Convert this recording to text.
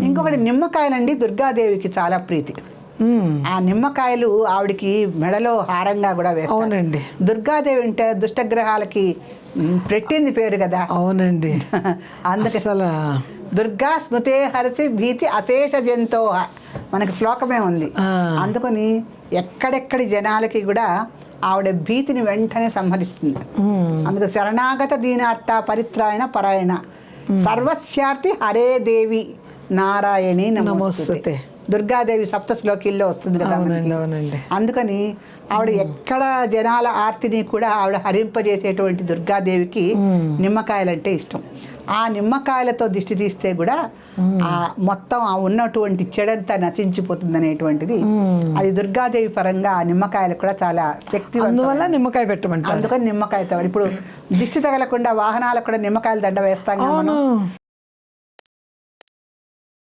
ఇంకొకటి నిమ్మకాయలండి దుర్గాదేవికి చాలా ప్రీతి. ఆ నిమ్మకాయలు ఆవిడికి మెడలో హారంగా కూడా వేస్తారు. అవునండి. దుర్గాదేవి అంటే దుష్టగ్రహాలకి పెట్టింది పేరు కదా. అవునండి. అందుకే అసలు దుర్గా స్మృతే హరసి భీతి అశేష జంతో మనకి శ్లోకమే ఉంది. అందుకని ఎక్కడెక్కడి జనాలకి కూడా ఆవిడ భీతిని వెంటనే సంహరిస్తుంది. అందుకు శరణాగత దీనార్థ పరిత్రాయణ పరాయణ. సర్వస్యార్థి హరే దేవి. నారాయణి నమోస్తుతే. నమోస్తుతే. దుర్గాదేవి సప్త శ్లోకిల్లో వస్తుంది కదా అందుకని ఆవిడ ఎక్కడ జనాల ఆర్తిని కూడా ఆవిడ హరింపజేసేటువంటి దుర్గాదేవికి నిమ్మకాయలంటే ఇష్టం. ఆ నిమ్మకాయలతో దిష్టి తీస్తే కూడా ఆ మొత్తం ఆ ఉన్నటువంటి చెడంతా నశించిపోతుంది అనేటువంటిది అది దుర్గాదేవి పరంగా ఆ నిమ్మకాయలు కూడా చాలా శక్తి అందువల్ల నిమ్మకాయ పెట్టమంటారు. అందుకని నిమ్మకాయతో ఇప్పుడు దిష్టి తగలకుండా వాహనాలకు కూడా నిమ్మకాయలు దండ వేస్తాం